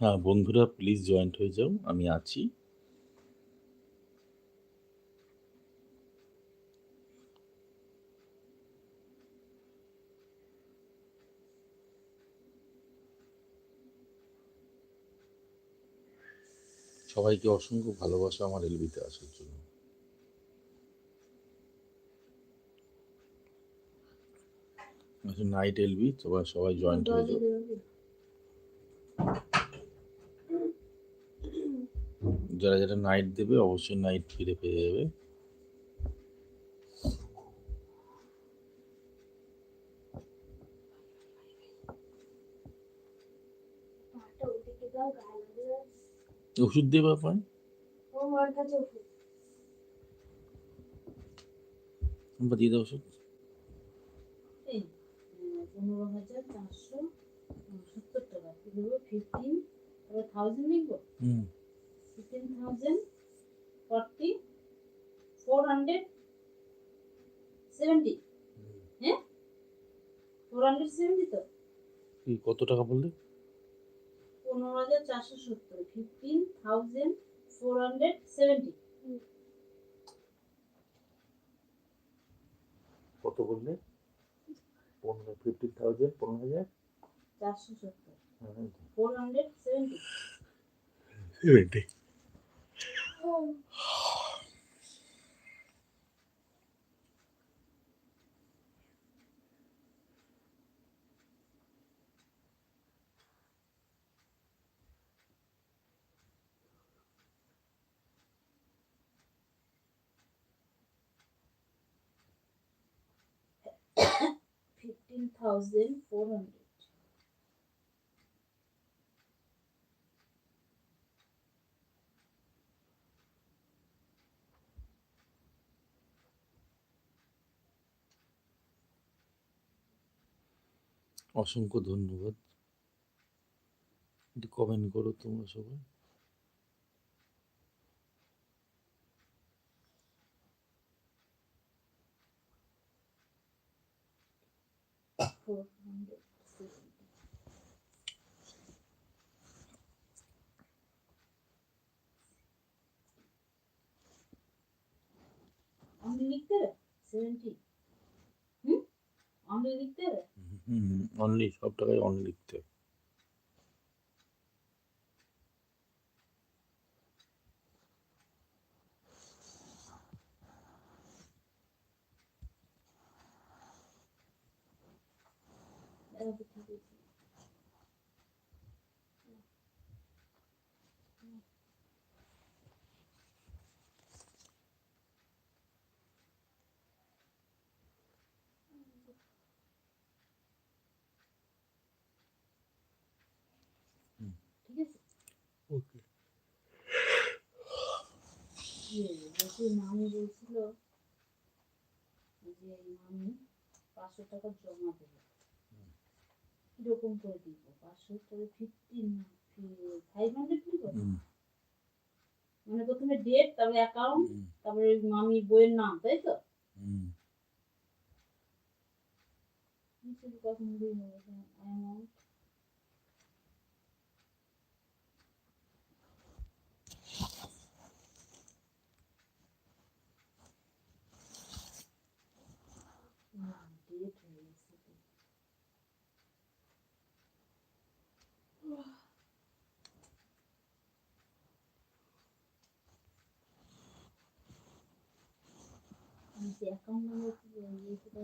হ্যাঁ বন্ধুরা please joint হয়ে যাও, আমি আছি। সবাইকে অসংখ্য ভালোবাসা আমার এলবিতে আসার জন্য। আচ্ছা নাইট এলবি সবাই সবাই জয়েন্ট হয়ে যাও। যারা যারা নাইট দেবে অবশ্যই নাইট ফিরে পেয়ে যাবে। ওষুধ দেবে আপনার? দিয়ে দাও ওষুধ। পনেরো হাজার চারশো সত্তর টাকা। দেবো? থাউজেন্ড লিখব? হুম। Fifteen thousand forty four hundred seventy হ্যাঁ? ফোর হান্ড্রেড সেভেন্টি তো? কত টাকা বললে? পনেরো হাজার চারশো সত্তর fifteen thousand four hundred seventy কত বললে? পনেরো ফিফটিন থাউজেন্ড পনেরো হাজার? চারশো সত্তর। Four hundred seventy seventy fifteen thousand four hundred অসংখ্য ধন্যবাদ একটু কমেন্ট করো তোমরা সবাই ফোর হান্ড্রেড সেভেন্টি অনলি লিখতে হবে সেভেন্টি হুম অনলি লিখতে হবে হুম অনলি সব টাকায় অনলি লিখতে হবে। ইয়ে, বলছি মামি বলছিল যে মামি পাঁচশো টাকা জমা দেবে কীরকম করে দিব। পাঁচশো করে ফিফটিন ফাইভ হান্ড্রেড হুম, মানে প্রথমে ডেট তারপরে অ্যাকাউন্ট তারপরে মামি বইয়ের নাম তাই তো? অ্যামাউন্ট 姐刚刚的不给你一次都